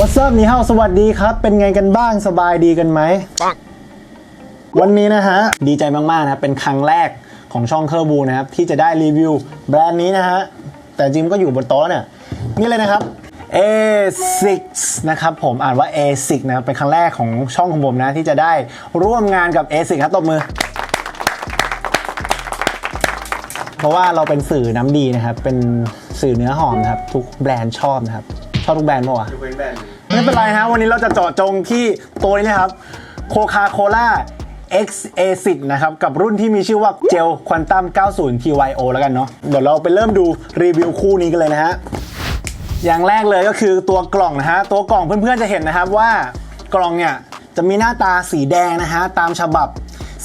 What's up นี่ฮาสวัสดีครับ เป็นไงกันบ้างสบายดีกันไหม วันนี้นะฮะ ดีใจมากๆนะครับเป็นครั้งแรกของช่องเคอร์บูนะครับ ที่จะได้รีวิวแบรนด์นี้นะฮะ แต่จิมก็อยู่บนโต๊ะเนี่ย นี่เลยนะครับ A6 นะครับผมอ่านว่า A6 นะครับ เป็นครั้งแรกของช่องของผมนะ ที่จะได้ร่วมงานกับ A6 ครับตบมือ เพราะว่าเราเป็นสื่อน้ำดีนะครับ เป็นสื่อเนื้อหอมนะครับ ทุกแบรนด์ชอบนะครับ อบทุกแบรนด์ปะวะไม่เป็นไรฮะ วันนี้เราจะเจาะจงที่ตัวนี้นะครับโคคาโคล่า X A10 นะครับ กับรุ่นที่มีชื่อว่าเจลควอนตัม90 TYO แล้วกันเนาะเดี๋ยวเราไปเริ่มดูรีวิวคู่นี้กันเลยนะฮะ อย่างแรกเลยก็คือตัวกล่องนะฮะ ตัวกล่องเพื่อนๆจะเห็นนะครับว่ากล่องเนี่ย จะมีหน้าตาสีแดงนะฮะ ตามฉบับ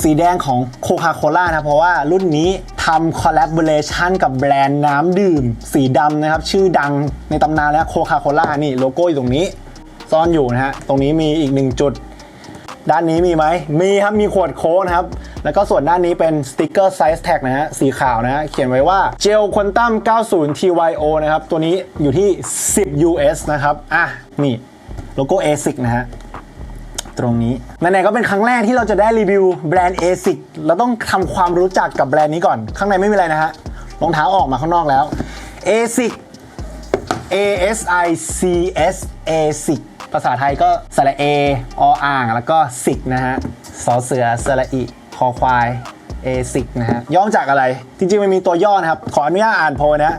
สีแดงของโคคาโคล่านะเพราะว่ารุ่นนี้ ทำคอล l a b o r a t i o n กับแบรนด์น้ำดื่ม สีดำนะครับ ชื่อดังในตำนานแล้วโคคาโคล่านี่โลโก้อยู่ตรงนี้ ซ่อนอยู่นะฮะ ตรงนี้มีอีกหนึ่งจุด ด้านนี้มีไหม มีครับ มีขวดโค้กนะครับ แล้วก็ส่วนด้านนี้เป็นสติกเกอร์ไซส์แท็กนะฮะ สีขาวนะฮะ เขียนไว้ว่าเจลควอนตัม90 TYO นะครับ ตัวนี้อยู่ที่ 10 US นะครับ อะ นี่โลโก้ ASIC นะฮะ ตรงนี้ไหนๆก็เป็นครั้งแรกที่เราจะได้รีวิวแบรนด์ ASIC เราต้องทำความรู้จักกับแบรนด์นี้ก่อน ข้างในไม่มีอะไรนะฮะรองเท้าออกมาข้างนอกแล้ว ASIC A S I C S A S I C ภาษาไทยก็สระเอออ่าง แล้วก็สิกนะฮะสอเสือสระอิคอควาย A S I C นะฮะย่อมาจากอะไร จริงๆมันมีตัวย่อนะครับ ขออนุญาตอ่านโพนะ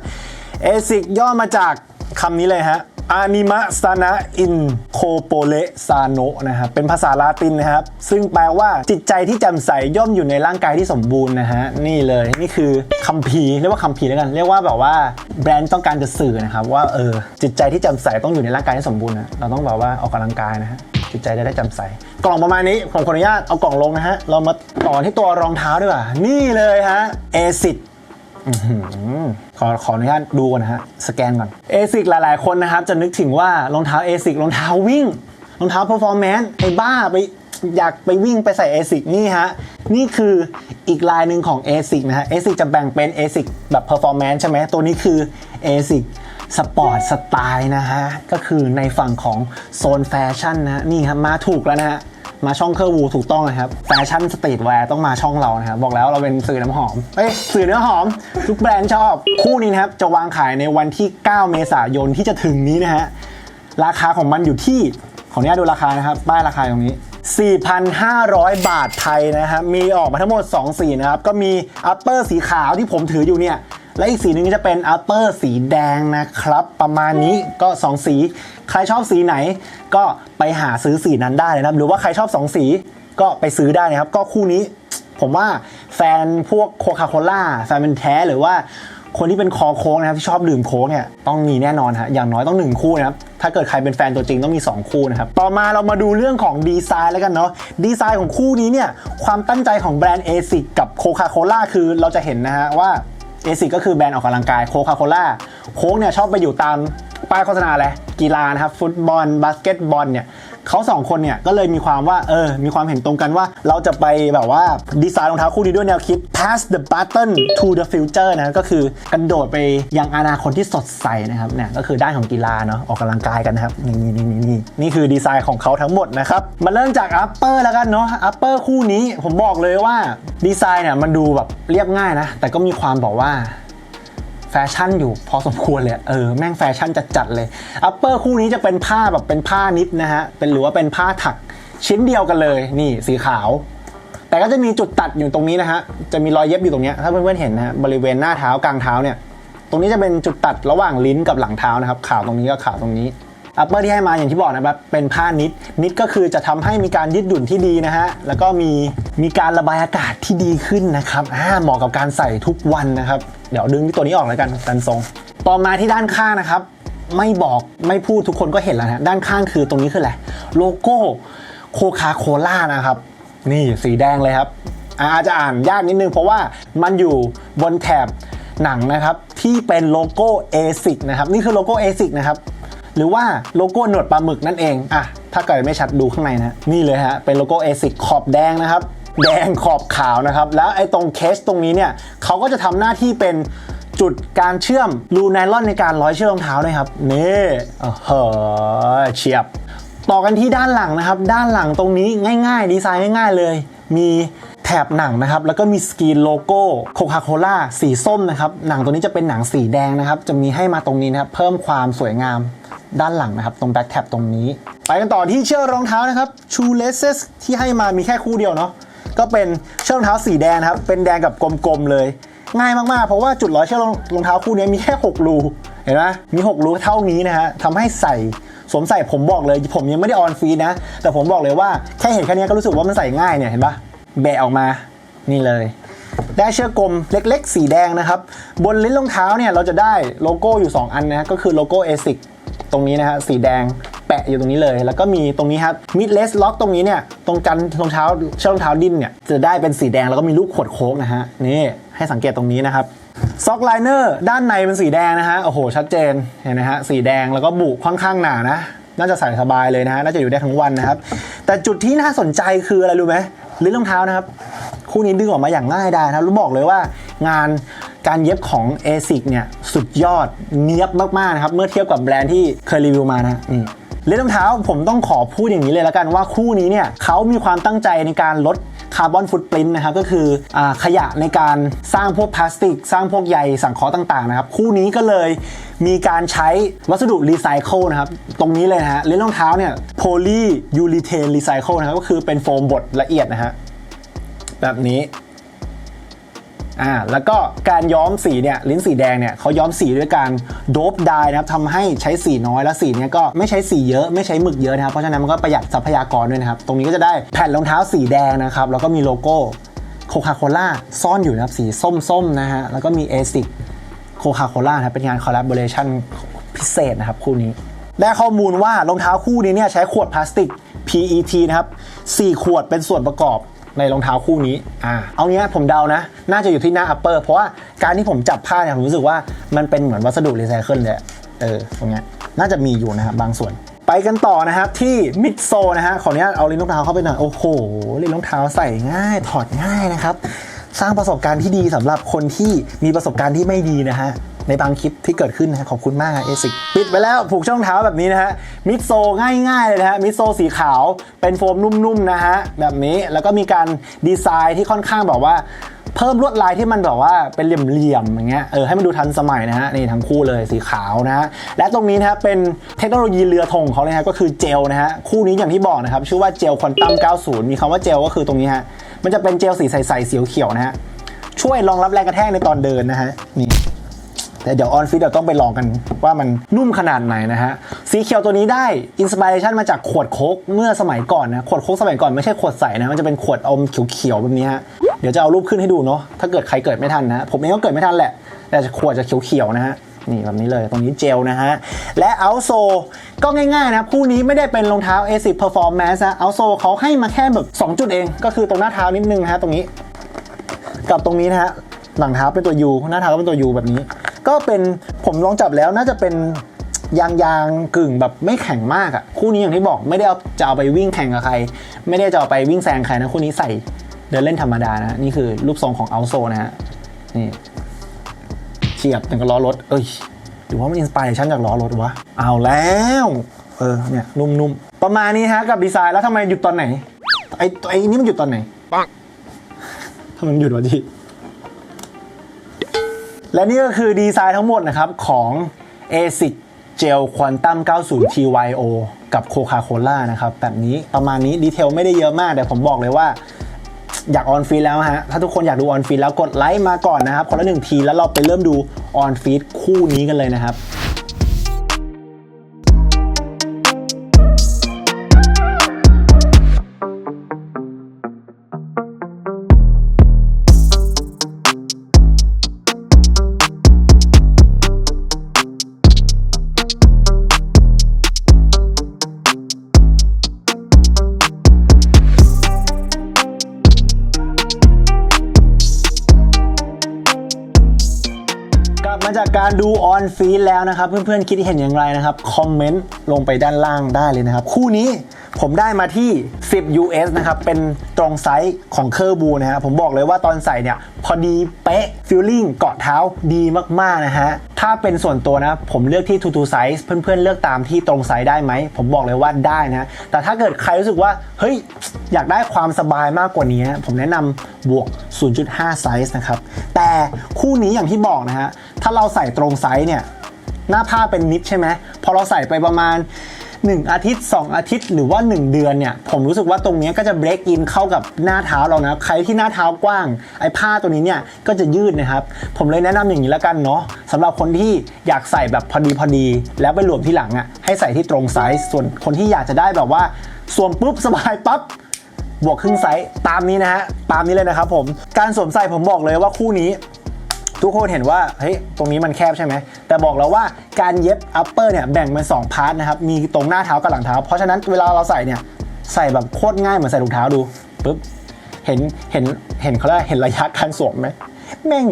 A S I C ย่อมาจากคำนี้เลยฮะ อานิมะซานะอินโคโปเลซาโนะนะครับเป็นภาษาลาตินนะครับ ซึ่งแปลว่าจิตใจที่แจ่มใสย่อมอยู่ในร่างกายที่สมบูรณ์นะฮะนี่เลยนี่คือคัมภีร์เรียกว่าคัมภีร์แล้วกัน เรียกว่าแบบว่าแบรนด์ต้องการจะสื่อนะครับว่าเออจิตใจที่แจ่มใสต้องอยู่ในร่างกายที่สมบูรณ์นะเราต้องแบบว่าออกกำลังกายนะฮะจิตใจจะได้จ่มใส กล่องประมาณนี้ ผมขออนุญาตเอากล่องลงนะฮะ เรามาต่อที่ตัวรองเท้าดีกว่า นี่เลยฮะเอซิด ขอขออนุญาตดูก่อนนะฮะ สแกนก่อน ASIC หลายๆ คนนะครับ จะนึกถึงว่ารองเท้า ASIC รองเท้าวิ่ง รองเท้า performance ไอ้บ้าไปอยากไปวิ่งไปใส่ ASIC นี่ฮะ นี่คืออีกลายหนึ่งของ ASIC นะฮะ ASIC จะแบ่งเป็น ASIC แบบ performance ใช่ไหม ตัวนี้คือ ASIC สปอร์ตสไตล์นะฮะ ก็คือในฝั่งของโซนแฟชั่นนะฮะนี่ครับมาถูกแล้วนะฮะ มาช่องเคอร์วูถูกต้องนะครับแฟชั่นสตรีทแวร์ต้องมาช่องเรานะครับบอกแล้วเราเป็นสื่อน้ำหอมเอ้ยสื่อเนื้อหอม ทุกแบรนด์ชอบ คู่นี้นะครับจะวางขายในวันที่ 9 เมษายนที่จะถึงนี้นะฮะราคาของมันอยู่ที่ขออนุญาตดูราคานะครับป้ายราคาตรงนี้ 4,500 บาทไทยนะครับมีออกมาทั้งหมด 2 สีนะครับก็มีอัปเปอร์สีขาวที่ผมถืออยู่เนี่ย และอีกสีหนึ่งจะเป็นอัปเปอร์สีแดงนะครับ ประมาณนี้ก็ 2 สี ใครชอบสีไหน ก็ไปหาซื้อสีนั้นได้นะครับ หรือว่าใครชอบ 2 สีก็ไปซื้อได้นะครับ ก็คู่นี้ผมว่าแฟนพวกโคคาโคล่าแฟนเป็นแท้หรือว่าคนที่เป็นคอโค้กนะครับที่ชอบดื่มโค้กเนี่ยต้องมีแน่นอนฮะอย่างน้อยต้อง 1 คู่นะครับถ้าเกิดใครเป็นแฟนตัวจริงต้องมี 2 คู่นะครับต่อมาเรามาดูเรื่องของดีไซน์แล้วกันเนาะดีไซน์ของคู่นี้เนี่ยความตั้งใจของแบรนด์ ASIC กับโคคาโคล่าคือเราจะเห็นนะฮะว่า เอซิก็คือแบรนด์ออกกำลังกายโคคาโคล่าโค้กเนี่ยชอบไปอยู่ตามป้ายโฆษณาอะไรกีฬานะครับฟุตบอลบาสเกตบอลเนี่ย เขาสองคนเนี่ยก็เลยมีความว่าเออมีความเห็นตรงกันว่าเราจะไปแบบว่าดีไซน์รองเท้าคู่นี้ด้วยแนวคิด pass the button to the future นะก็คือกระโดดไปยังอนาคตที่สดใสนะครับเนี่ยก็คือด้านของกีฬาเนาะออกกำลังกายกันนะครับนี่นี่นี่นี่นี่คือดีไซน์ของเขาทั้งหมดนะครับมาเริ่มจาก upper แล้วกันเนาะ upper คู่นี้ผมบอกเลยว่าดีไซน์เนี่ยมันดูแบบเรียบง่ายนะแต่ก็มีความบอกว่า แฟชั่นอยู่พอสมควรเลยเออแม่งแฟชั่นจัดๆเลยอัปเปอร์คู่นี้จะเป็นผ้าแบบเป็นผ้านิดนะฮะเป็นหรือว่าเป็นผ้าถักชิ้นเดียวกันเลยนี่สีขาว แต่ก็จะมีจุดตัดอยู่ตรงนี้นะฮะจะมีรอยเย็บอยู่ตรงเนี้ยถ้าเพื่อนๆเห็นนะฮะบริเวณหน้าเท้ากลางเท้าเนี่ย ตรงนี้จะเป็นจุดตัดระหว่างลิ้นกับหลังเท้านะครับขาวตรงนี้กับขาวตรงนี้ อัปเปอร์ที่ให้มาอย่างที่บอกนะครับเป็นผ้านิดนิดก็คือจะทำให้มีการยืดหยุ่นที่ดีนะฮะแล้วก็มีมีการระบายอากาศที่ดีขึ้นนะครับอ่าเหมาะกับการใส่ทุกวันนะครับ เดี๋ยวดึงตัวนี้ออกแล้วกันดันทรง ต่อมาที่ด้านข้างนะครับ ไม่บอกไม่พูดทุกคนก็เห็นแล้วนะด้านข้างคือตรงนี้คืออะไรโลโก้โคคาโคล่านะครับ นี่สีแดงเลยครับอาอาจจะอ่านยากนิดนึงเพราะว่ามันอยู่บนแถบหนังนะครับ ที่เป็นโลโก้ ASIC นะครับ นี่คือโลโก้ ASIC นะครับ หรือว่าโลโก้หนวดปลาหมึกนั่นเองอะถ้าเกิดไม่ชัดดูข้างในนะนี่เลยฮะเป็นโลโก้ ASIC ขอบแดงนะครับ แดงขอบขาวนะครับ แล้วไอ้ตรงเคสตรงนี้เนี่ยเขาก็จะทำหน้าที่เป็นจุดการเชื่อมรูไนลอนในการร้อยเชือกรองเท้าด้วยครับนี่โอ้โหเฉียบ ต่อกันที่ด้านหลังนะครับ ด้านหลังตรงนี้ง่าย ๆ ดีไซน์ง่าย ๆ เลย มีแถบหนังนะครับ แล้วก็มีสกรีนโลโก้โคคาโคล่าสีส้มนะครับ หนังตัวนี้จะเป็นหนังสีแดงนะครับ จะมีให้มาตรงนี้นะครับ เพิ่มความสวยงาม ด้านหลังนะครับตรงแบ็คแท็บตรงนี้ ไปกันต่อที่เชือกรองเท้านะครับ Shoe Laces ที่ให้มามีแค่คู่เดียวเนาะก็เป็นเชือกรองเท้าสีแดงครับเป็นแดงกับกลมๆเลย ง่ายมากๆ เพราะว่าจุดร้อยเชือกรองเท้าคู่นี้มีแค่ 6 รูเห็นไหมมี 6 รูเท่านี้นะฮะทำให้ใส่สวมใส่ผมบอกเลย ผมยังไม่ได้ออนฟีดนะ แต่ผมบอกเลยว่าแค่เห็นแค่นี้ก็รู้สึกว่ามันใส่ง่ายเนี่ยเห็นปะแบะออกมานี่เลย ได้เชือกกลมเล็กๆ สีแดงนะครับ บนลิ้นรองเท้าเนี่ยเราจะได้โลโก้อยู่ 2 อันนะฮะก็คือโลโก้ ASIC ตรงนี้นะฮะสีแดงแปะอยู่ตรงนี้เลย แล้วก็มีตรงนี้ครับ midless lock ตรงนี้เนี่ยตรงกันรองเท้าเชือกรองเท้าดิ้นเนี่ยจะได้เป็นสีแดงแล้วก็มีรูปขวดโค้กนะฮะนี่ให้สังเกตตรงนี้นะครับซ็อกไลเนอร์ด้านในเป็นสีแดงนะฮะโอ้โหชัดเจนเห็นไหมฮะสีแดงแล้วก็บุค่อนข้างหนานะน่าจะใส่สบายเลยนะฮะน่าจะอยู่ได้ทั้งวันนะครับ แต่จุดที่น่าสนใจคืออะไรรู้ไหมลิ้นรองเท้านะครับ คู่นี้ดึงออกมาอย่างง่ายดายนะครับรู้บอกเลยว่างาน การเย็บของ ASIC เนี่ยสุดยอดเนียบมากๆนะครับ เมื่อเทียบกับแบรนด์ที่เคยรีวิวมานะนี่เล่นรองเท้าผมต้องขอพูดอย่างนี้เลยแล้วกันว่าคู่นี้เนี่ยเขามีความตั้งใจในการลดคาร์บอนฟุตปรินต์นะครับ ก็คืออขยะในการสร้างพวกพลาสติก สร้างพวกใยสังเคราะห์ต่างๆนะครับ คู่นี้ก็เลยมีการใช้วัสดุรีไซเคิลนะครับ ตรงนี้เลยนะฮะเล่นรองเท้าเนี่ยโพลียูริเทนรีไซเคิลนะครับ ก็คือเป็นโฟมบดละเอียดนะฮะแบบนี้ อ่าแล้วก็การย้อมสีเนี่ยลิ้นสีแดงเนี่ยเขาย้อมสีด้วยการโดบไดายนะครับทำให้ใช้สีน้อยแล้วสีเนี้ยก็ไม่ใช้สีเยอะไม่ใช้หมึกเยอะนะครับเพราะฉะนั้นมันก็ประหยัดทรัพยากรด้วยนะครับตรงนี้ก็จะได้แผ่นรองเท้าสีแดงนะครับแล้วก็มีโลโก้โคคาโคล่าซ่อนอยู่นะครับสีส้มๆนะฮะแล้วก็มีเอซิกโคคาโคล่าครับเป็นงานคอลลาบอร์เรชันพิเศษนะครับคู่นี้ได้ข้อมูลว่ารองเท้าคู่นี้เนี่ยใช้ขวดพลาสติก PET นะครับ 4 ขวดเป็นส่วนประกอบ ในรองเท้าคู่นี้อ่าเอางี้ผมเดานะ น่าจะอยู่ที่หน้า upper เพราะว่าการที่ผมจับผ้าเนี่ยผมรู้สึกว่ามันเป็นเหมือนวัสดุรีไซเคิลเลยอะเออตรงเนี้ยน่าจะมีอยู่นะครับบางส่วนไปกันต่อนะครับที่มิดโซนะฮะขออนุญาตเอาลิ้นรองเท้าเข้าไปหน่อยโอ้โหลิ้นรองเท้าใส่ง่ายถอดง่ายนะครับ สร้างประสบการณ์ที่ดีสำหรับคนที่มีประสบการณ์ที่ไม่ดีนะฮะในบางคลิปที่เกิดขึ้นนะขอบคุณมากเอซิกปิดไปแล้วผูกช่องเท้าแบบนี้นะฮะมิดโซง่ายๆเลยนะฮะมิดโซสีขาวเป็นโฟมนุ่มๆนะฮะแบบนี้แล้วก็มีการดีไซน์ที่ค่อนข้างแบบว่าเพิ่มลวดลายที่มันแบบว่าเป็นเหลี่ยมๆอย่างเงี้ยเออให้มันดูทันสมัยนะฮะนี่ทั้งคู่เลยสีขาวนะฮะและตรงนี้นะฮะเป็นเทคโนโลยีเรือธงเขาเลยฮะก็คือเจลนะฮะคู่นี้อย่างที่บอกนะครับชื่อว่าเจลควอนตัม90 มีคำว่าเจลก็คือตรงนี้ฮะ มันจะเป็นเจลสีใสๆสีเขียวนะฮะ ช่วยรองรับแรงกระแทกในตอนเดินนะฮะ นี่ แต่เดี๋ยวออนฟิตเดี๋ยวต้องไปลองกันว่ามันนุ่มขนาดไหนนะฮะ สีเขียวตัวนี้ได้อินสปิเรชันมาจากขวดโค้กเมื่อสมัยก่อนนะ ขวดโค้กสมัยก่อนไม่ใช่ขวดใสนะ มันจะเป็นขวดอมเขียวๆแบบนี้ฮะ เดี๋ยวจะเอารูปขึ้นให้ดูเนาะ ถ้าเกิดใครเกิดไม่ทันนะ ผมเองก็เกิดไม่ทันแหละ แต่ขวดจะเขียวๆนะฮะ นี่แบบนี้เลยตรงนี้เจลนะฮะ และเอาโซก็ง่ายๆนะคู่นี้ไม่ได้เป็นรองเท้า A10 Performance นะเอาโซเขาให้มาแค่แบบ 2 จุดเอง ก็คือตรงหน้าเท้านิดนึงนะฮะตรงนี้ กับตรงนี้นะฮะหลังเท้าเป็นตัว U หน้าเท้าก็เป็นตัว U แบบนี้ ก็เป็นผมลองจับแล้วน่าจะเป็นยางยางกึ่งแบบไม่แข็งมากอะ่ะคู่นี้อย่างที่บอกไม่ได้เอาจะเอาไปวิ่งแข่งกับใคร ไม่ได้จะเอาไปวิ่งแซงใครนะคู่นี้ใส่เดินเล่นธรรมดานะนี่คือรูปทรงของเอาโซนะฮะนี่ ฉียบอย่างกับล้อรถ เอ้ยหรือว่ามันอินสปิเรชันจากล้อรถวะ เอาแล้ว เออ เนี่ย นุ่มๆ ประมาณนี้ฮะกับดีไซน์แล้วทำไมหยุดตอนไหน ไอ้ไอ้นี่มันหยุดตอนไหนทำไมมันหยุดวะทีและนี่ก็คือดีไซน์ทั้งหมดนะครับ ของ ASIC Gel Quantum 90 TYO กับ Coca-Cola นะครับ แบบนี้ประมาณนี้ดีเทลไม่ได้เยอะมาก แต่ผมบอกเลยว่า อยากออนฟีดแล้วฮะ ถ้าทุกคนอยากดูออนฟีดแล้วกดไลค์มาก่อนนะครับคนละหนึ่งทีแล้วเราไปเริ่มดูออนฟีดคู่นี้กันเลยนะครับ มาจากการดูออนฟีดแล้วนะครับ เพื่อนๆคิดเห็นอย่างไรนะครับ คอมเมนต์ลงไปด้านล่างได้เลยนะครับ คู่นี้ ผมได้มาที่ 10 US นะครับ เป็นตรงไซส์ของเคอร์บูนะฮะ ผมบอกเลยว่าตอนใส่เนี่ย พอดีเป๊ะฟิลลิ่งเกาะเท้าดีมาก ๆ นะฮะ ถ้าเป็นส่วนตัวนะ ผมเลือกที่2 2 size เพื่อนๆ เลือกตามที่ตรงไซส์ได้ไหม ผมบอกเลยว่าได้นะ แต่ถ้าเกิดใครรู้สึกว่า เฮ้ย อยากได้ความสบายมากกว่านี้ ผมแนะนำบวก 0.5 ไซส์นะครับ แต่คู่นี้อย่างที่บอกนะฮะ ถ้าเราใส่ตรงไซส์เนี่ย หน้าผ้าเป็นนิดใช่ไหมพอเราใส่ไปประมาณ 1 อาทิตย์ 2 อาทิตย์ หรือว่า 1 เดือนเนี่ย ผมรู้สึกว่าตรงเนี้ยก็จะเบรกอินเข้ากับหน้าเท้าเรานะ ใครที่หน้าเท้ากว้าง ไอ้ผ้าตัวนี้เนี่ยก็จะยืดนะครับ ผมเลยแนะนำอย่างนี้แล้วกันเนาะสำหรับคนที่อยากใส่แบบพอดีพอดี แล้วไปหลวมที่หลังอะ่ะให้ใส่ที่ตรงไซส์ ส่วนคนที่อยากจะได้แบบว่าสวมปุ๊บสบายปั๊บบวกครึ่งไซส์ตามนี้นะฮะตามนี้เลยนะครับผมการสวมใส่ผมบอกเลยว่าคู่นี้ ทุกคนเห็นว่าเฮ้ยตรงนี้มันแคบใช่ไหมแต่บอกแล้วว่าการเย็บ upper เนี่ยแบ่งเป็น2พาร์ทนะครับมีตรงหน้าเท้ากับหลังเท้า เพราะฉะนั้นเวลาเราใส่เนี่ยใส่แบบโคตรง่ายเหมือนใส่ถุงเท้าดูปุ๊บเห็นเห็นเห็นเขาเรียกเห็นระยะการสวมไหมแม่ง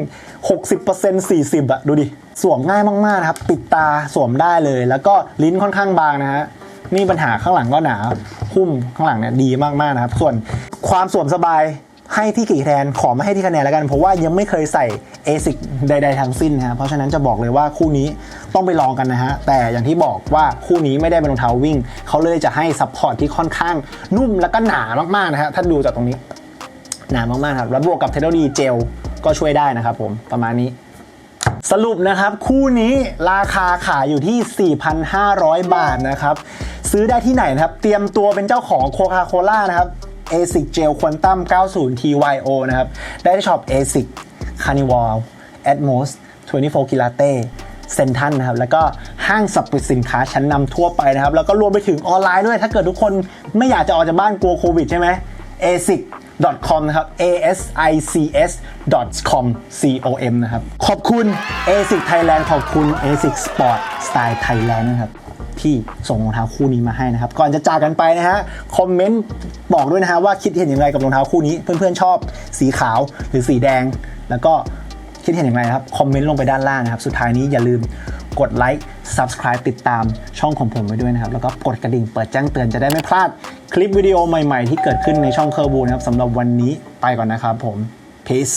60% 40อะดูดิ สวมง่ายมากๆนะครับ ปิดตาสวมได้เลย แล้วก็ลิ้นค่อนข้างบางนะฮะ นี่ปัญหาข้างหลังก็หนา หุ้มข้างหลังเนี่ยดีมากๆนะครับ ส่วนความสวมสบาย ให้ที่กี่คะแนนขอไม่ให้ที่คะแนนแล้วกันเพราะว่ายังไม่เคยใส่ ASIC ใด ๆทั้งสิ้นนะฮะเพราะฉะนั้นจะบอกเลยว่าคู่นี้ต้องไปลองกันนะฮะแต่อย่างที่บอกว่าคู่นี้ไม่ได้เป็นรองเท้าวิ่ง เขาเลยจะให้ซัพพอร์ตที่ค่อนข้างนุ่มแล้วก็หนามากๆนะฮะถ้าดูจากตรงนี้ หนามากๆครับแล้วบวกกับเทคโนโลยีเจลก็ช่วยได้นะครับผมประมาณนี้สรุปนะครับคู่นี้ราคาขายอยู่ที่ 4,500 บาทนะครับ ซื้อได้ที่ไหนนะครับ เตรียมตัวเป็นเจ้าของโคคาโคล่านะครับ ASIC Gel Quantum 90 TYO นะครับ ได้ที่ช็อป ASIC Carnival Atmos 24 k i l a t e เซนทันนะครับ แล้วก็ห้างสรรพสินค้าชั้นนำทั่วไปนะครับ แล้วก็รวมไปถึงออนไลน์ด้วย ถ้าเกิดทุกคนไม่อยากจะออกจากบ้านกลัวโควิดใช่ไหม ASIC com นะครับ asics com com นะครับ ขอบคุณ ASIC Thailand ขอบคุณ ASIC Sport Style Thailand นะครับ ที่ส่งรองเท้าคู่นี้มาให้นะครับ ก่อนจะจากกันไปนะฮะคอมเมนต์บอกด้วยนะฮะว่าคิดเห็นอย่างไรกับรองเท้าคู่นี้ เพื่อนๆชอบสีขาวหรือสีแดง แล้วก็คิดเห็นอย่างไรครับคอมเมนต์ลงไปด้านล่างนะครับ สุดท้ายนี้อย่าลืมกดไลค์ Subscribe ติดตามช่องของผมไว้ด้วยนะครับ แล้วก็กดกระดิ่งเปิดแจ้งเตือนจะได้ไม่พลาดคลิปวิดีโอใหม่ๆ ที่เกิดขึ้นในช่องเคอร์บูนะครับสำหรับวันนี้ไปก่อนนะครับผม peace